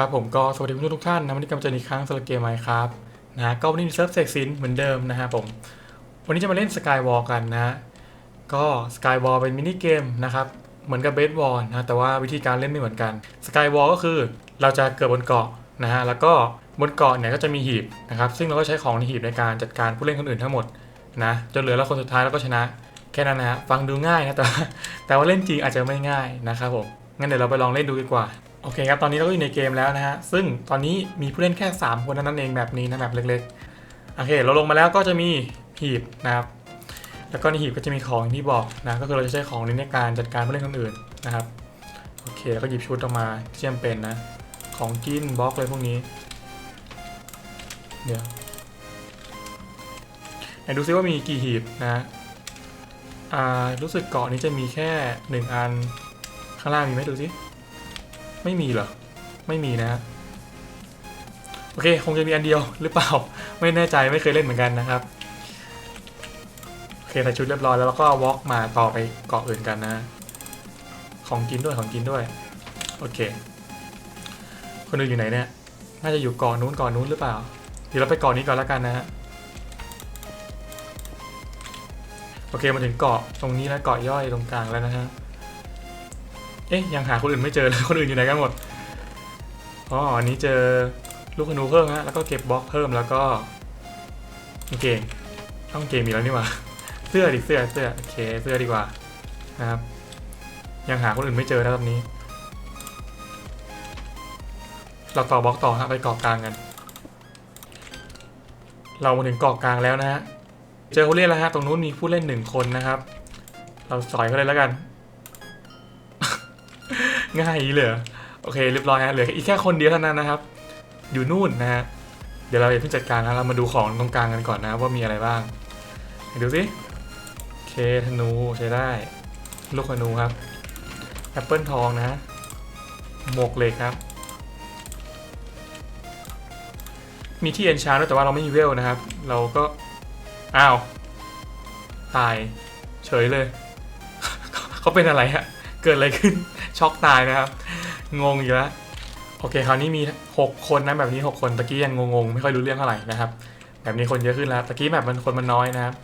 ครับผมก็สวัสดีคุณผู้ชมทุกท่านนะวันนี้กำลังจออีกครั้งสำหรับเกมไมครับนะก็วันนี้มีเซิร์ฟเซ็กซินเหมือนเดิมนะฮะผม วันนี้จะมาเล่นสกายวอลกันนะ ก็สกายวอลเป็นมินิเกมนะครับเหมือนกับเบสบอลนะแต่ว่าวิธีการเล่นไม่เหมือนกันสกายวอลก็คือเราจะเกิดบนเกาะนะฮะแล้วก็บนเกาะเนี่ยก็จะมีหีบนะครับซึ่งเราก็ใช้ของในหีบในการจัดการผู้เล่นคนอื่นทั้งหมดนะจนเหลือแล้วคนสุดท้ายแล้วก็ชนะแค่นั้นนะฮะฟังดูง่ายนะแต่แต่ว่าเล่นจริงอาจจะไม่ง่ายนะครับผมงั้นเดี๋ยวเราไปลองเล่นดูดีกว่า โอเคครับ ตอนนี้เราก็อยู่ในเกมแล้วนะฮะ ซึ่งตอนนี้มีผู้เล่นแค่ 3 คนนั้นเองแบบนี้นะแบบเล็กๆ โอเค เราลงมาแล้วก็จะมีหีบนะครับ แล้วก็ในหีบก็จะมีของที่บอกนะ ก็คือเราจะใช้ของนี้ในการจัดการผู้เล่นคนอื่นนะครับ โอเค แล้วก็หยิบชุดออกมาที่จำเป็นนะ ของกินบล็อกเลยพวกนี้ เดี๋ยวไหนดูซิว่ามีกี่หีบนะอ่า รู้สึกเกาะนี้จะมีแค่หนึ่งอัน ข้างล่างมีไหมดูซิ ไม่มีเหรอ ไม่มีนะโอเค คงจะมีอันเดียวหรือเปล่า ไม่แน่ใจไม่เคยเล่นเหมือนกันนะครับ โอเคใส่ชุดเรียบร้อยแล้วเราก็วอล์กมาต่อไปเกาะอื่นกันนะ ของกินด้วยของกินด้วย โอเค คนอื่นอยู่ไหนเนี่ย น่าจะอยู่เกาะนู้นเกาะนู้นหรือเปล่า เดี๋ยวเราไปเกาะนี้ก่อนแล้วกันนะฮะ โอเคมาถึงเกาะตรงนี้แล้วเกาะย่อยตรงกลางแล้วนะฮะ เอ๊ะยังหาคนอื่นไม่เจอเลยคนอื่นอยู่ไหนกันหมดอ๋ออันนี้เจอลูกธนูเพิ่มฮะแล้วก็เก็บบล็อกเพิ่มแล้วก็เกงต้องเกงมีแล้วนี่หว่าเสื้อดิเสื้อเสื้อโอเคเสื้อดีกว่านะครับ ยังหาคนอื่นไม่เจอนะตอนนี้ เราต่อบล็อกต่อฮะไปเกาะกลางกัน เรามาถึงเกาะกลางแล้วนะฮะเจอผู้เล่นแล้วฮะตรงนู้นมีผู้เล่นหนึ่งคนนะครับ เราสอยเขาเลยแล้วกัน ง่ายเลยโอเคเรียบร้อยฮะเหลืออีกแค่คนเดียวเท่านั้นนะครับ อยู่นู่นนะฮะเดี๋ยวเราจะเพิ่งจัดการนะเรามาดูของตรงกลางกันก่อนนะว่ามีอะไรบ้างไหนดูสิเคธนูใช้ได้ ลูกธนูครับแอปเปิลทองนะหมวกเหล็กครับ มีที่เอนชาร์ด้วยแต่ว่าเราไม่มีเวลนะครับ เราก็อ้าวตายเฉยเลย เขาเป็นอะไรฮะ เกิดอะไรขึ้น ช็อกตายนะครับ งงอยู่แล้วโอเคคราวนี้มี 6 คนนะแบบนี้ 6 คนตะกี้ยังงงๆ ไม่ค่อยรู้เรื่องเท่าไหร่นะครับ แบบนี้คนเยอะขึ้นแล้วตะกี้แบบมันคนมันน้อยนะครับ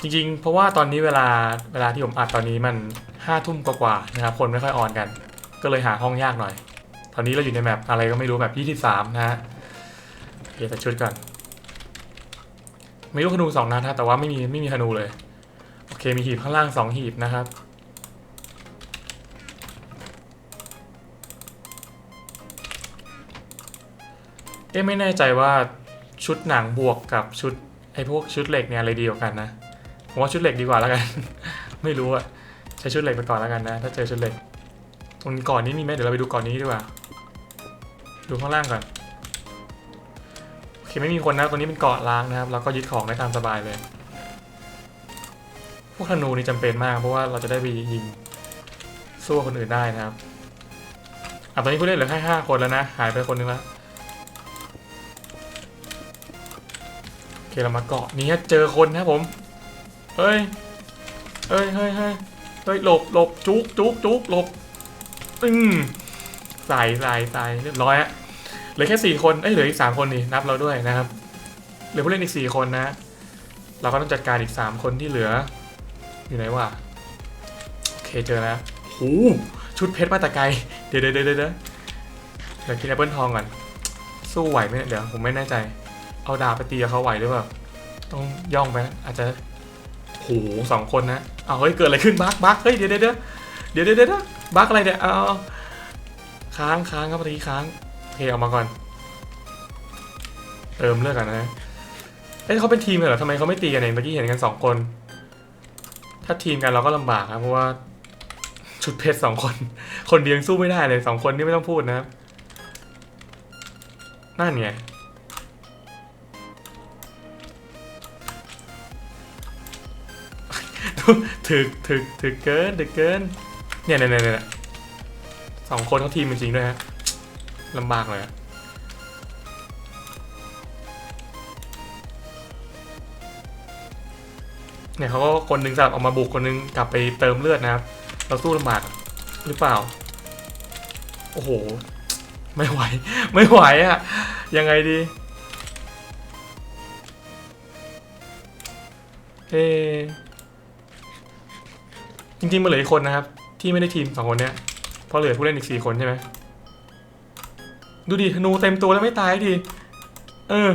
จริงๆ เพราะว่าตอนนี้เวลาเวลาที่ผมอัดตอนนี้มันห้าทุ่มกว่าๆนะครับคนไม่ค่อยออนกัน ก็เลยหาห้องยากหน่อย ตอนนี้เราอยู่ในแมปอะไรก็ไม่รู้แบบ23 นะฮะโอเคแต่ชุดก่อนมีลูกธนูสองนัดนะแต่ว่าไม่มีไม่มีธนูเลย โอเคมีหีบข้างล่างสองหีบนะครับ เอ๊ไม่แน่ใจว่าชุดหนังบวกกับชุดไอ้พวกชุดเหล็กเนี่ยอะไรดีกว่ากันนะผมว่าชุดเหล็กดีกว่าแล้วกัน ไม่รู้อะใช้ชุดเหล็กไปก่อนแล้วกันนะ ถ้าเจอชุดเหล็ก ตรงก่อนนี้มีไหมเดี๋ยวเราไปดูก่อนนี้ดีกว่า ดูข้างล่างก่อนโอเคไม่มีคนนะตรงนี้เป็นเกาะล้างนะครับเราก็ยึดของได้ตามสบายเลย พวกธนูนี่จำเป็นมากเพราะว่าเราจะได้ไปยิงสู้คนอื่นได้นะครับอะตอนนี้ผู้เล่นเหลือแค่ห้าคนแล้วนะ หายไปคนนึงแล้ว เคเรามาเกาะนี้เจอคนนะผม เฮ้ย เฮ้ยเฮ้ยเฮ้ยเฮ้ยหลบหลบจุกจุกจุกหลบอืมใส่ใส่ใส่เรียบร้อยฮะเหลือแค่สี่คนเอ้ยเหลืออีกสามคนนี่นับเราด้วยนะครับ เหลือผู้เล่นอีกสี่คนนะ เราก็ต้องจัดการอีกสามคนที่เหลือ อยู่ไหนวะโอเคเจอแล้วโหชุดเพชรมาแต่ไกลเดี๋ยวเดี๋ยวเดี๋ยวเดี๋ยวเดี๋ยวกินแอปเปิลทองก่อน สู้ไหวไหมเดี๋ยวผมไม่แน่ใจ เอาดาบไปตีเขาไหวหรือเปล่าต้องย่องไปนะอาจจะโหสองคนนะเอาเฮ้ยเกิดอะไรขึ้นบักบักเฮ้ยเดี๋ยวเดี๋ยวเดี๋ยวเดี๋ยวเดี๋ยวเดี๋ยวบักอะไรเนี่ยเอาเอาค้างค้างครับพอดีค้างโอเคเอามาก่อน เติมเลือดกันนะเอ้ยเขาเป็นทีมเหรอทำไมเขาไม่ตีกันเองเมื่อกี้เห็นกันสองคน ถ้าทีมกันเราก็ลำบากครับเพราะว่าชุดเพชรสองคน คนเดียวสู้ไม่ได้เลยสองคนนี่ไม่ต้องพูดนะครับนั่นไง ถึกถึกถึกเกินถึกเกินเนี่ยเนี่ยเนี่ยสองคนเขาทีมจริงด้วยฮะลำบากเลยเนี่ยเขาก็คนหนึ่งสลับออกมาบุกคนหนึงกลับไปเติมเลือดนะครับ เราสู้ลำบากหรือเปล่า โอ้โห ไม่ไหว ไม่ไหวอะยังไงดีเอ จริงๆมันเหลืออีกคนนะครับ ที่ไม่ได้ทีมสองคนเนี้ยเพราะเหลือผู้เล่นอีกสี่คนใช่ไหมดูดิธนูเต็มตัวแล้วไม่ตายดิเออ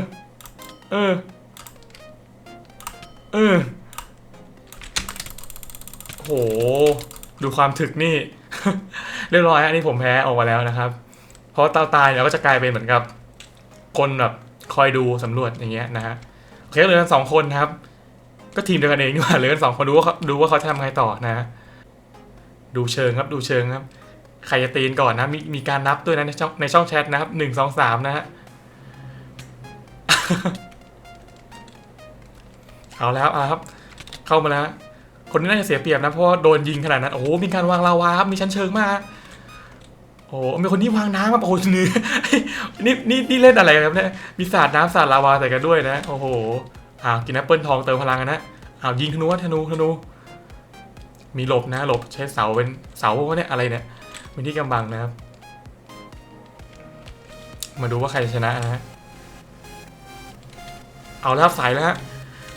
เออ เออ โห ดูความถึกนี่ เรียบร้อยอันนี้ผมแพ้ออกมาแล้วนะครับ เพราะตาตายแล้วก็จะกลายเป็นเหมือนกับ คนแบบคอยดูสำรวจอย่างเงี้ยนะฮะโอเคเหลือสองคนนะครับ ก็ทีมเดียวกันเองดีกว่าเหลือกันสองคนดูว่าเขาดูว่าเขาจะทำไงต่อนะฮะดูเชิงครับดูเชิงครับใครจะตีนก่อนนะมีมีการนับด้วยนะในช่องในช่องแชทนะครับหนึ่งสองสามนะฮะเอาแล้วเอาครับ เข้ามาแล้ว คนนี้น่าจะเสียเปรียบนะเพราะโดนยิงขนาดนั้น โอ้โหมีการวางลาวาครับมีชั้นเชิงมากโอ้โหมีคนที่วางน้ำครับโอ้โหเนื้อนี่นี่นี่เล่นอะไรกันครับเนี่ยมีสาดน้ำสาดลาวาใส่กันด้วยนะ โอ้โห อ้าวกินแอปเปิลทองเติมพลังกันนะอ้าวยิงธนูวะธนูธนู มีหลบนะหลบใช้เสาเป็นเสาพวกเนี้ยอะไรเนี่ยเป็นที่กำบังนะครับ มาดูว่าใครชนะนะฮะเอาแล้วสายแล้วฮะ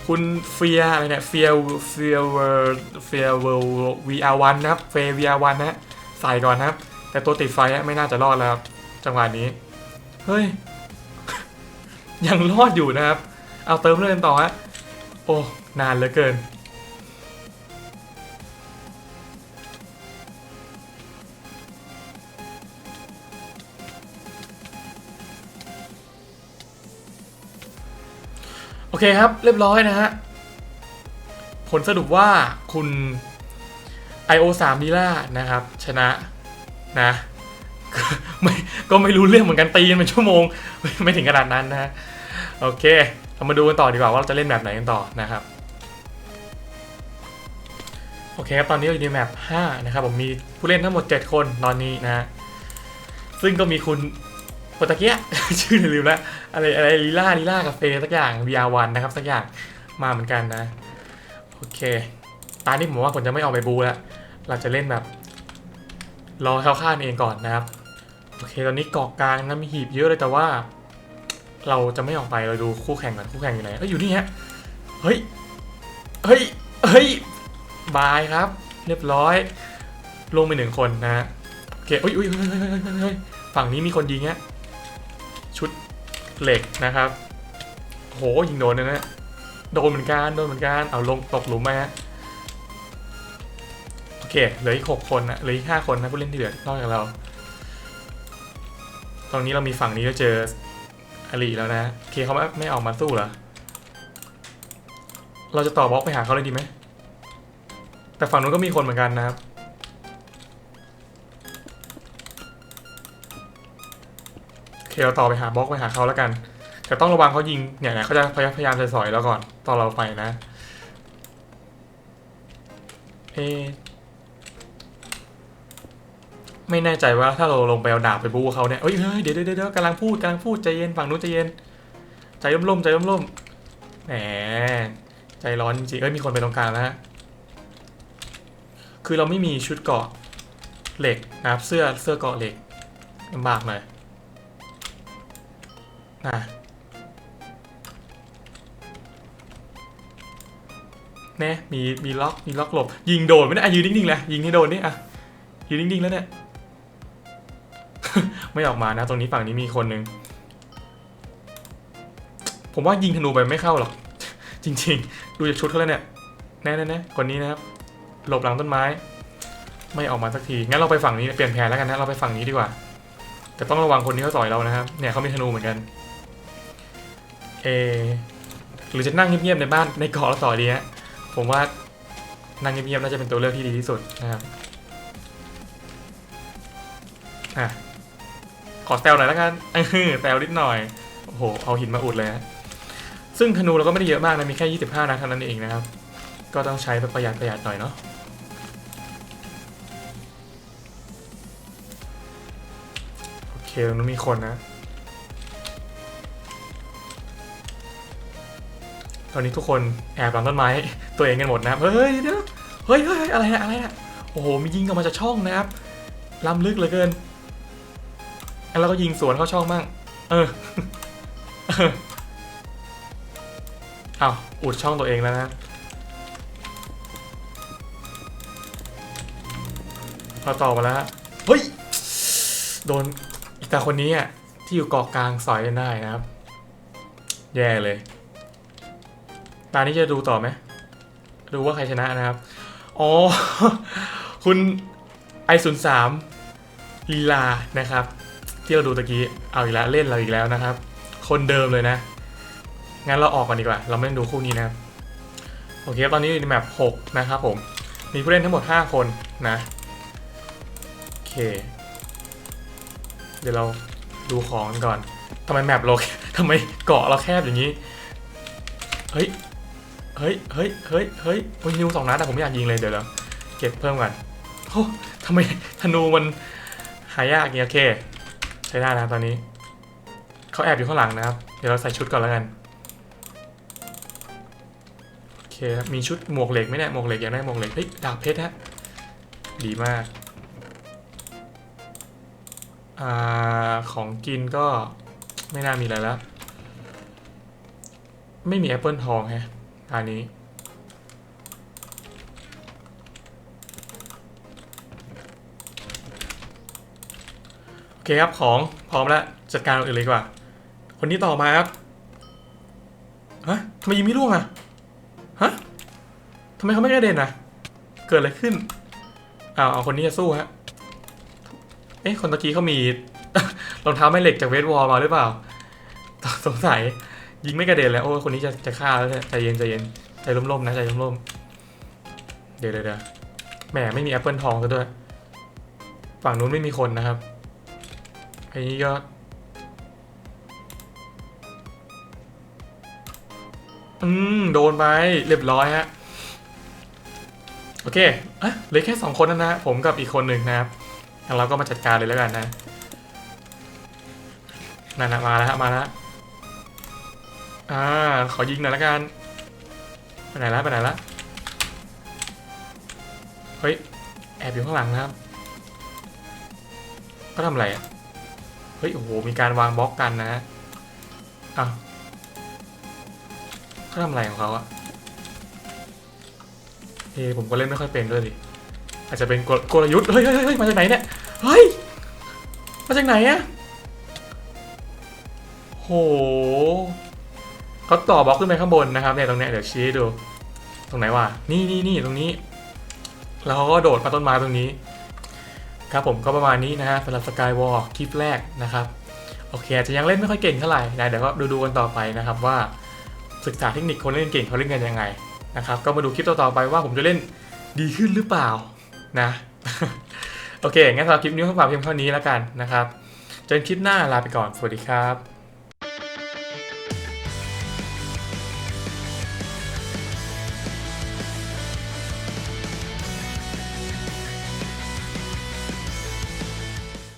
คุณเฟียอะไรเนี่ยเฟียเฟียเวอร์เฟียเวอร์ VR1 นะครับเฟย VR1 นะฮะใส่ก่อนนะครับ แต่ตัวติดไฟอะไม่น่าจะรอดแล้วครับจังหวะนี้ เฮ้ย ยังรอดอยู่นะครับ เอาเติมเล่นต่อฮะโอ้นานเหลือเกิน โอเคครับเรียบร้อยนะฮะ ผลสรุปว่าคุณ IO3 มิล่านะครับ ชนะนะไม่ก็ไม่รู้เรื่องเหมือนกันตีกันเป็นชั่วโมง ไม่ไม่ถึงขนาดนั้นนะ โอเค เรามาดูกันต่อดีกว่าว่าเราจะเล่นแบบไหนกันต่อนะครับโอเคครับตอนนี้เราอยู่ในแมป5นะครับผมมีผู้เล่นทั้งหมด 7 คนตอนนี้นะ ซึ่งก็มีคุณโปตะเกียชื่อลืมแล้วอะไรอะไรลีล่าลีล่ากาเฟสักอย่าง VR1 นะครับสักอย่างมาเหมือนกันนะ โอเคตอนนี้ผมว่าผมจะไม่ออกไปบูแล้ว เราจะเล่นแบบรอเขาฆ่าเองก่อนนะครับ โอเค ตอนนี้เกาะกลางนะมีหีบเยอะเลยแต่ว่า เราจะไม่ออกไปเราดูคู่แข่งก่อนคู่แข่งอยู่ไหนเอ้ยอยู่นี่ฮะเฮ้ยเฮ้ยเฮ้ยบายครับ เรียบร้อย ลงไปหนึ่งคนนะฮะโอเคอุ้ยอุ้ยเฮ้ยเฮ้ยเฮ้ยเฮ้ยฝั่งนี้มีคนยิงฮะชุดเหล็กนะครับโหยิงโดนนะนะโดนเหมือนกันโดนเหมือนกันเอาลงตกหลุมไหมฮะโอเคเหลืออีกหกคนนะเหลืออีกห้าคนนะผู้เล่นที่เหลือนอกจากเราตรงนี้เรามีฝั่งนี้ก็เจอ อลีแล้วนะเคเขาไม่ไม่ออกมาสู้เหรอ เราจะต่อบล็อกไปหาเขาเลยดีไหม แต่ฝั่งนู้นก็มีคนเหมือนกันนะครับ เคเราต่อไปหาบล็อกไปหาเขาแล้วกัน แต่ต้องระวังเขายิงเนี่ยนะเขาจะพยายามจะสอยเราก่อนตอนเราไปนะ เอ ไม่แน่ใจว่าถ้าเราลงไปเอาดาบไปบู๊เขาเนี่ยเอ้ยเฮ้ยเดี๋ยวเดี๋ยวเดี๋ยวกำลังพูดกำลังพูดใจเย็นฝั่งนู้นใจเย็น ใจร่มๆใจร่มๆแหมใจร้อนจริงเอ้ยมีคนไปตรงกลางแล้วฮะคือเราไม่มีชุดเกาะเหล็กนะครับเสื้อเสื้อเกาะเหล็กลำบากหน่อยนะแน่มีมีล็อกมีล็อกหลบยิงโดนไม่ได้อะยืนนิ่งๆเลยยิงให้โดนนี่อะยืนนิ่งๆแล้วเนี่ย ไม่ออกมานะ ตรงนี้ฝั่งนี้มีคนหนึ่งผมว่ายิงธนูไปไม่เข้าหรอก จริง ๆ ดูจากชุดเขาแล้วเนี่ย แน่ๆๆคนนี้นะครับ หลบหลังต้นไม้ ไม่ออกมาสักที งั้นเราไปฝั่งนี้เปลี่ยนแผนแล้วกันนะ เราไปฝั่งนี้ดีกว่า แต่ต้องระวังคนที่เขาต่อยเรานะครับ เนี่ยเขามีธนูเหมือนกัน เออหรือจะนั่งเงียบๆในบ้านในเกาะเราต่อดีฮะ ผมว่านั่งเงียบๆน่าจะเป็นตัวเลือกที่ดีที่สุดนะครับ อะ ขอแซวหน่อยแล้วกันแซวนิดหน่อย โอ้โห เอาหินมาอุดเลยฮะ ซึ่งธนูเราก็ไม่ได้เยอะมากนะ มีแค่ 25 นัดเท่านั้นเองนะครับ ก็ต้องใช้แบบประหยัดประหยัดหน่อยเนาะ โอเคตรงนู้นมีคนนะ ตอนนี้ทุกคนแอบหลังต้นไม้ตัวเองกันหมดนะ เฮ้ยเดี๋ยวเฮ้ยเฮ้ยอะไรนะอะไรนะโอ้โห มียิงออกมาจากช่องนะครับล้ำลึกเหลือเกิน เองั้นเราก็ยิงสวนเข้าช่องมั่ง เออเอออ้าวอุดช่องตัวเองแล้วนะเราต่อมาแล้ว เฮ้ย โดนอีกตาคนนี้อะ ที่อยู่เกาะกลางสอยกันได้นะครับ แย่เลย ตานี้จะดูต่อไหม ดูว่าใครชนะนะครับ อ๋อ คุณไอศูนย์สามลีลานะครับ ที่เราดูตะกี้เอาอีกแล้วเล่นเราอีกแล้วนะครับ คนเดิมเลยนะ งั้นเราออกกันดีกว่า เราไม่ต้องดูคู่นี้นะครับโอเคตอนนี้อยู่ในแมป6นะครับผมมีผู้เล่นทั้งหมด 5 คนนะโอเค เดี๋ยวเราดูของกันก่อนทำไมแมปเราทำไมเกาะเราแคบอย่างนี้เฮ้ยเฮ้ยเฮ้ยเฮ้ยเฮ้ยโอ้ยนิวสองนัดแต่ผมไม่อยากยิงเลยเดี๋ยวเราเก็บเพิ่มก่อนโอ้ทำไมธนูมันหายากเงี้ยโอเค ใช้ได้นะตอนนี้ เขาแอบอยู่ข้างหลังนะครับ เดี๋ยวเราใส่ชุดก่อนแล้วกัน โอเคครับมีชุดหมวกเหล็กไหมเนี่ย หมวกเหล็กอยากได้หมวกเหล็ก เฮ้ย ดาบเพชรฮะ ดีมากอ่าของกินก็ไม่น่ามีอะไรแล้ว ไม่มีแอปเปิลทองแฮะอันนี้ เคครับของพร้อมแล้วจัดการอื่นเลยดีกว่า คนนี้ต่อมาครับฮะทำไมยิงไม่ร่วงอะฮะทำไมเขาไม่กระเด็นอะเกิดอะไรขึ้นอ้าวเอาคนนี้จะสู้ฮะเอ๊ะคนตะกี้เขามีรองเท้าแม่เหล็กจากเวทวอลมาหรือเปล่าสงสัยยิงไม่กระเด็นแล้วโอ้คนนี้จะจะฆ่าแล้วเนี่ยใจเย็นใจเย็นใจร่มๆนะใจร่มๆเดี๋ยวเดี๋ยวเดี๋ยวแหมไม่มีแอปเปิลทองซะด้วย ฝั่งนู้นไม่มีคนนะครับ อ้นี่ก็อืม โดนไปเรียบร้อยฮะ โอเคอะเหลือแค่สองคนนะนะผมกับอีกคนหนึ่งนะครับงั้นเราก็มาจัดการเลยแล้วกันนะนั่นนะมาแล้วฮะมาแล้วอ่าขอยิงหน่อยละกันไปไหนละไปไหนละเฮ้ยแอบอยู่ข้างหลังนะครับ ก็ทำอะไรอะ เฮ้ยโอ้โหมีการวางบล็อกกันนะฮะอ้าวเขาทำอะไรของเขาอะเฮ้ผมก็เล่นไม่ค่อยเป็นด้วยดิอาจจะเป็นกลกลยุทธ์เฮ้ยเฮ้ยเฮ้ยมาจากไหนเนี่ยเฮ้ยมาจากไหนอะโหเขาต่อบล็อกขึ้นไปข้างบนนะครับเนี่ยตรงเนี้ยเดี๋ยวชี้ให้ดู ตรงไหนวะนี่นี่นี่ตรงนี้ แล้วเขาก็โดดมาต้นไม้ตรงนี้ ครับผมก็ประมาณนี้นะฮะสำหรับสกายวอล์คลิปแรกนะครับ โอเคอาจจะยังเล่นไม่ค่อยเก่งเท่าไหร่นะเดี๋ยวก็ดูดูกันต่อไปนะครับว่าศึกษาเทคนิคคนเล่นเก่งเขาเล่นกันยังไงนะครับก็มาดูคลิปต่อๆไปว่าผมจะเล่นดีขึ้นหรือเปล่านะโอเคงั้นสำหรับคลิปนี้ก็ฝากเพียงเท่านี้แล้วกันนะครับจนคลิปหน้าลาไปก่อนสวัสดีครับ